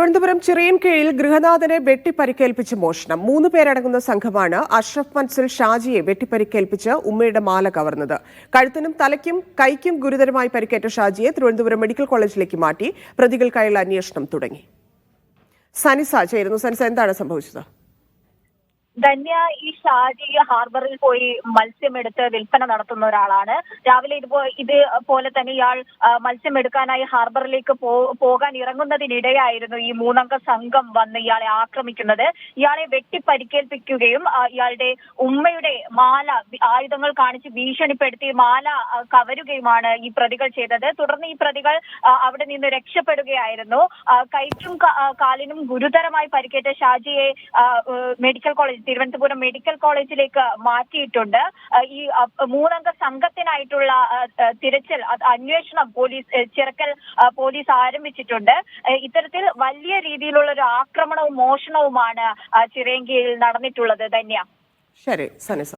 തിരുവനന്തപുരം ചിറയൻകീഴിൽ ഗൃഹനാഥനെ വെട്ടിപ്പരിക്കേൽപ്പിച്ച് മോഷണം. മൂന്ന് പേരടങ്ങുന്ന സംഘമാണ് അഷ്റഫ് മൻസിൽ ഷാജിയെ വെട്ടിപ്പരിക്കേൽപ്പിച്ച് ഉമ്മയുടെ മാല കവർന്നത്. കഴുത്തിനും തലയ്ക്കും കൈക്കും ഗുരുതരമായി പരിക്കേറ്റ ഷാജിയെ തിരുവനന്തപുരം മെഡിക്കൽ കോളേജിലേക്ക് മാറ്റി പ്രതികൾക്കായുള്ള അന്വേഷണം തുടങ്ങി. സനിസ ചേരുന്നു. സനിസ എന്താണ് സംഭവിച്ചത്? ധന്യ ഈ ഷാജി ഹാർബറിൽ പോയി മത്സ്യം എടുത്ത് വിൽപ്പന നടത്തുന്ന ഒരാളാണ്. രാവിലെ ഇതുപോ ഇത് പോലെ തന്നെ ഇയാൾ മത്സ്യം എടുക്കാനായി ഹാർബറിലേക്ക് പോകാൻ ഇറങ്ങുന്നതിനിടെയായിരുന്നു ഈ മൂന്നംഗ സംഘം വന്ന് ഇയാളെ ആക്രമിക്കുന്നത്. ഇയാളെ വെട്ടി പരിക്കേൽപ്പിക്കുകയും ഇയാളുടെ ഉമ്മയുടെ മാല ആയുധങ്ങൾ കാണിച്ച് ഭീഷണിപ്പെടുത്തി മാല കവരുകയുമാണ് ഈ പ്രതികൾ ചെയ്തത്. തുടർന്ന് ഈ പ്രതികൾ അവിടെ നിന്ന് രക്ഷപ്പെടുകയായിരുന്നു. കൈക്കും കാലിനും ഗുരുതരമായി പരിക്കേറ്റ ഷാജിയെ മെഡിക്കൽ കോളേജ് തിരുവനന്തപുരം മെഡിക്കൽ കോളേജിലേക്ക് മാറ്റിയിട്ടുണ്ട്. ഈ മൂന്നംഗ സംഘത്തിനായിട്ടുള്ള തിരച്ചിൽ അന്വേഷണം പോലീസ് ചിറക്കൽ പോലീസ് ആരംഭിച്ചിട്ടുണ്ട്. ഇത്തരത്തിൽ വലിയ രീതിയിലുള്ള ഒരു ആക്രമണവും മോഷണവുമാണ് ചിറയങ്കിയിൽ നടന്നിട്ടുള്ളത്. ധന്യ. ശരി സനിസ.